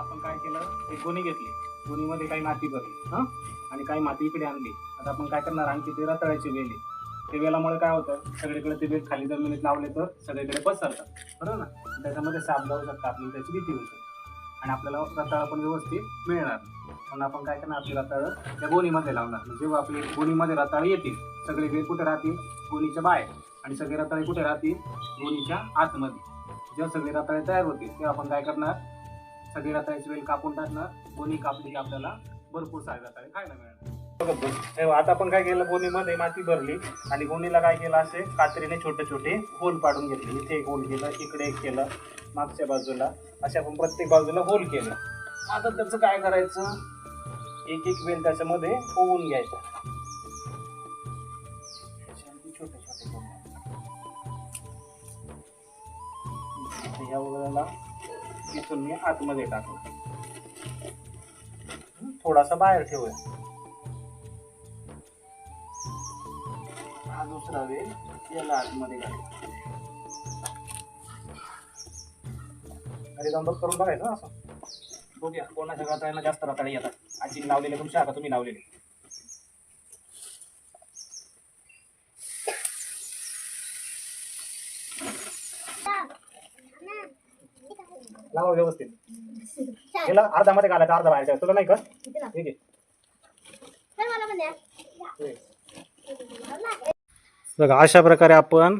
आपण काय केलं? एक गोणी घेतली. गोणीमध्ये काही माती भरली. हां? आणि काही माती इकडे आणली. आता आपण काय करणार? आणखी ते रताळ्याची वेल. आहे ते वेलामुळे काय होतं? सगळीकडे ते वेल खाली जमिनीत लावले तर सगळीकडे पसरतात. बरोबर ना? त्याच्यामध्ये साप जाऊ शकतात. आपली त्याची भीती होऊ शकते आणि आपल्याला रताळा पण व्यवस्थित मिळणार म्हणून आपण काय करणार? आपली रताळं त्या गोणीमध्ये लावणार जेव्हा आपली गोणीमध्ये रताळे येतील सगळे वेळ कुठे राहतील? गोणीच्या बाहेर. आणि सगळे रताळे कुठे राहतील? गोणीच्या आतमध्ये. जेव्हा सगळे रताळे तयार होतील तेव्हा आपण काय करणार? सगळी रताळ्याची वेल कापून टाकणार. गोणी कापली की आपल्याला भरपूर सारे रताळे खायला मिळणार. तेव्हा आता आपण काय केलं गोणीमध्ये माती भरली. आणि गोणीला काय केलं असे कात्रीने छोटे छोटे होल पाडून घेतले. इथे एक होल केलं इकडे एक केलं मागच्या बाजूला. असे आपण प्रत्येक बाजूला होल केलं. आता त्याचं काय करायचं? एक एक वेल त्याच्यामध्ये होऊन घ्यायचं. छोटे छोटे या वगैरेला इथून मी आतमध्ये टाकलं थोडासा बाहेर ठेवूया. हा दुसरा वेल याला आतमध्ये घालू. अरे जाऊन बघ करून बघायचं असं? बघूया कोणाच्या गात्रायला जास्त रताळे येतात. आजी लावलेले तुमच्या का तुम्ही लावलेले. लावा व्यवस्थित. याला अर्धा मध्ये घालायचं अर्धा बाहेर ठेवायचं. तुला नाही का? ठीक आहे. बघा अशा प्रकारे आपण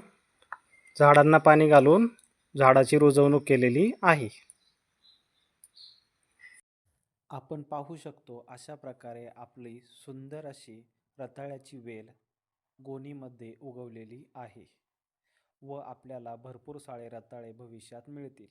झाडांना पाणी घालून झाडाची रुजवणूक केलेली आहे. आपण पाहू शकतो अशा प्रकारे आपली सुंदर अशी रताळ्याची वेल गोणीमध्ये उगवलेली आहे व आपल्याला भरपूर सारे रताळे भविष्यात मिळतील.